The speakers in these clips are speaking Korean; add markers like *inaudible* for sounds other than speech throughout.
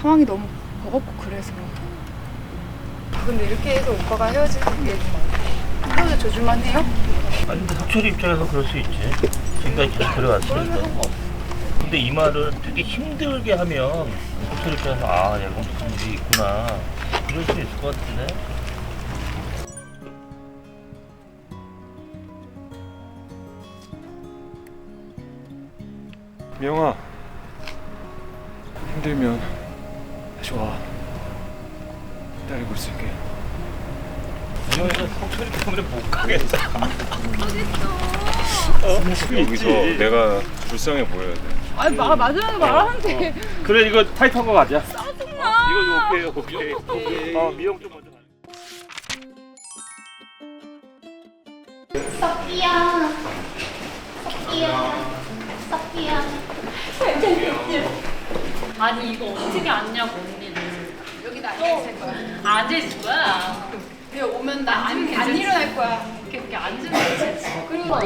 상황이 너무 버겁고 그래서 근데 이렇게 해서 오빠가 헤어지는 게 헤어져 줘줄만 해요? 아니 근데 석철이 입장에서 그럴 수 있지. 지금까지 계속 그래왔으니까. 근데 이 말을 되게 힘들게 하면 석철 입장에서 아 무슨 일이 있구나 그럴 수 있을 것 같은데. 미영아 힘들면 와 기다리고 있을게. 이러면 석철이 때문에 못 가겠어. 여기서 내가 불쌍해 보여야 돼. 아니 마, 마지막에 말하는데. 그래 이거 타이트한 거 가자. 이거 오케이 오케이. 어 미영 좀 먼저. 가. 석기야. 석기야. 석기야 아니 이거 어떻게 앉냐고 언니는. 여기다 앉아있을 거야. 앉을 거야. 여기 오면 나 안 안 일어날 거야. 이렇게, 이렇게 앉으면 되지. 그리고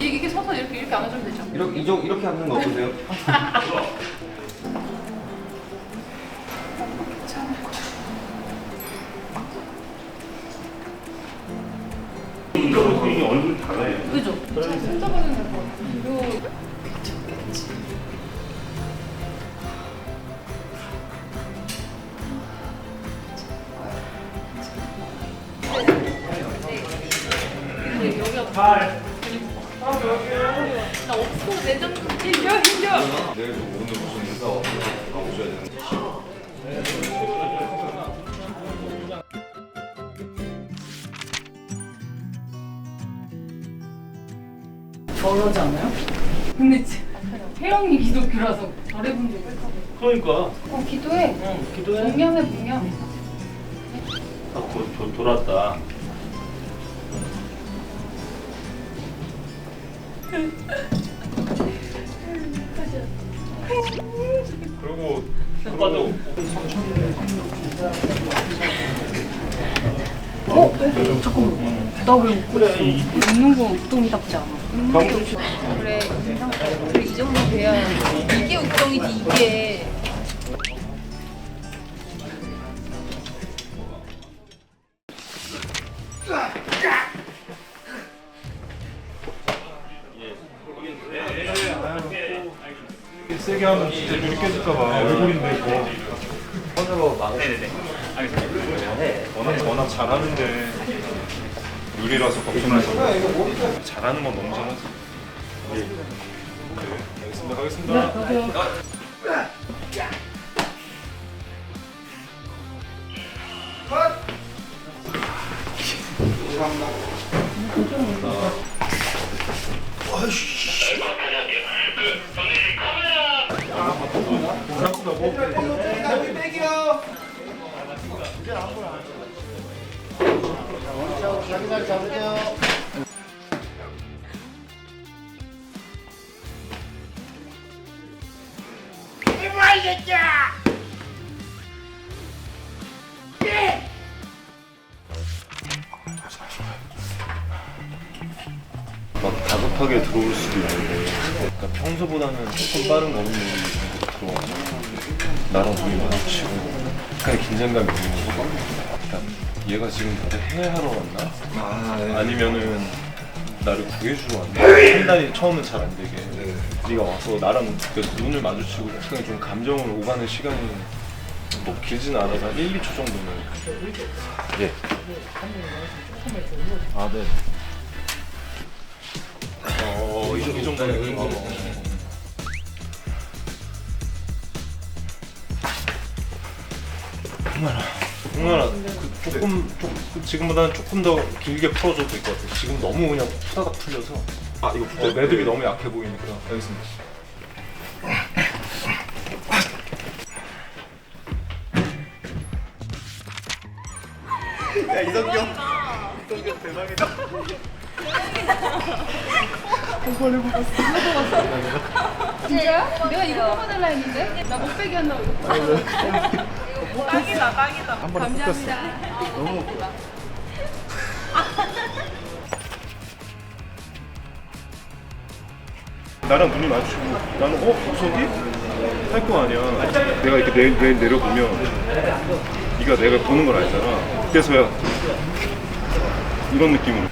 이게, 이게 서서 이렇게 이렇게 안아주면 되죠. 이렇게 이쪽 이렇게 앉는 거? 이거 이게 얼굴 작아요. 그죠? 근데 여기가 나 없어 내장 힘겨 힘겨 내일 오늘 무슨 인사 오셔야 되는데 저러지 않아요? 근데 지- 태영이 기독교라서 잘해본 적이 없어 그러니까. 어 기도해 응 기도해. 공연해 공연 아, 도, 도, 돌았다. *laughs* 그리고 오빠도 나왜 웃고 있어? 웃는 건 웃동이답지 않아. 그래 그래 이 정도 돼야 이게 욱동이지 이게. 세게 하면 진짜 눈이 깨질까봐 얼굴인데 이거 워낙 워낙 잘하는데 유리라서 걱정하지 잘하는 건 너무 잘하지. 예. 네, 가겠습니다. 가겠습니다 막 다급하게 들어올 수도 있는데 그러니까 평소보다는 조금 빠른 걸음으로 들어와 나랑 눈이 마주치고 약간 긴장감이 있는 거 그러니까 얘가 지금 나를 해하러 왔나? 아, 아니면은 나를 구해주러 왔나? 판단이 처음은 잘 안 되게 네가 와서 나랑 그 눈을 마주치고 약간 좀 감정을 오가는 시간이 뭐 길지는 않아서 한 1, 2초 정도는 예. 아 네. 어, 이, 이 정도는 어. 홍만아, 홍만아, 그 조금, 좀, 그 지금보다는 조금 더 길게 풀어줘도 될 것 같아. 지금 너무 그냥 푸다가 풀려서. 아, 이거 어, 매듭이 너무 약해 보이니까. 알겠습니다. 진짜요? 내가 이거 뽑아달라 했는데 나 못 빼게 한다고 이거 딱이다 딱이다 한번 감사합니다 너무 웃기다 *laughs* 나랑 눈이 마주치고 나는 어 우석이 할 거 아니야. 내가 이렇게 내, 내, 내려보면 네가 내가 보는 걸 알잖아. 그래서야 이런 느낌으로.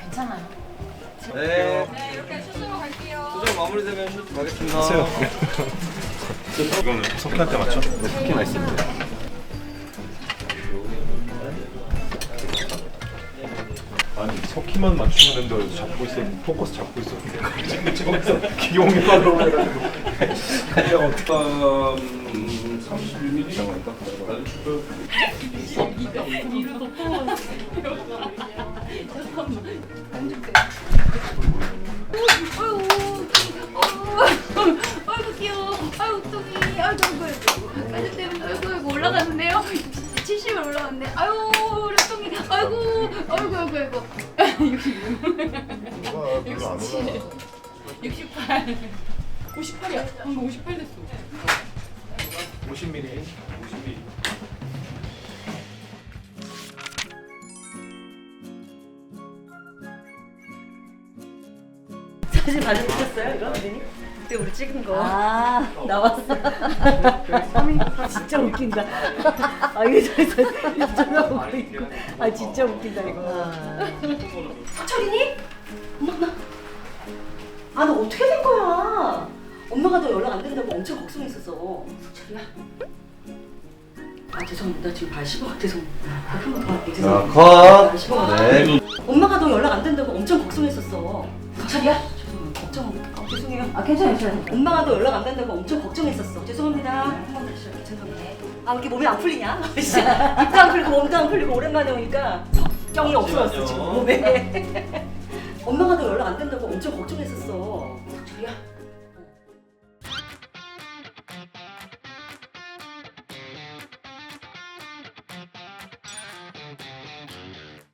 괜찮아요. 네. 이렇게 슛으로 갈게요. 수정 마무리되면 슛 가겠습니다. 이거는 석희한테 맞죠? 네, 석희 나있습니다. 석희만 맞추면 된다고 해서 잡고 있었 포커스 잡고 있었는데 기용이 빠져 해가지고. 그냥 어떤 31mm 정도다. 아이고 66. 67. 68. 58이야. 방금 58 됐어. 50mm. 50mm. 사진 받으셨어요 이거 언니? 그때 우리 찍은 거. 아 *laughs* 나왔어. *laughs* 진짜 웃긴다. 아 이게 저기서 쳐다보고 있고. 아 진짜 웃긴다 이거. 석철이니? 나. 아너 어떻게 된 거야? 엄마가 너 연락 안 된다고 엄청 걱정했었어. 석철이야. 아 죄송합니다. 지금 발 씹어 같아서 한번 더 할게. 죄송합니다. 컷. 발 씹어. 네. 엄마가 너 연락 안 된다고 엄청 걱정했었어. 석철이야? 죄송합니다. 걱정. 아, 죄송해요. 아 괜찮아요. 괜찮아요. 엄마가 너 연락 안 된다고 엄청 걱정했었어. 죄송합니다. 한 번 다시 할게요. 죄송합니다. 아 이렇게 몸이 안 풀리냐? *laughs* 씨, 입도 안 풀리고 몸도 안 풀리고 오랜만에 오니까 성경이 없어졌어 지금 몸에. 엄마가 너 연락 안 된다고 엄청 걱정했었어. 석철이야?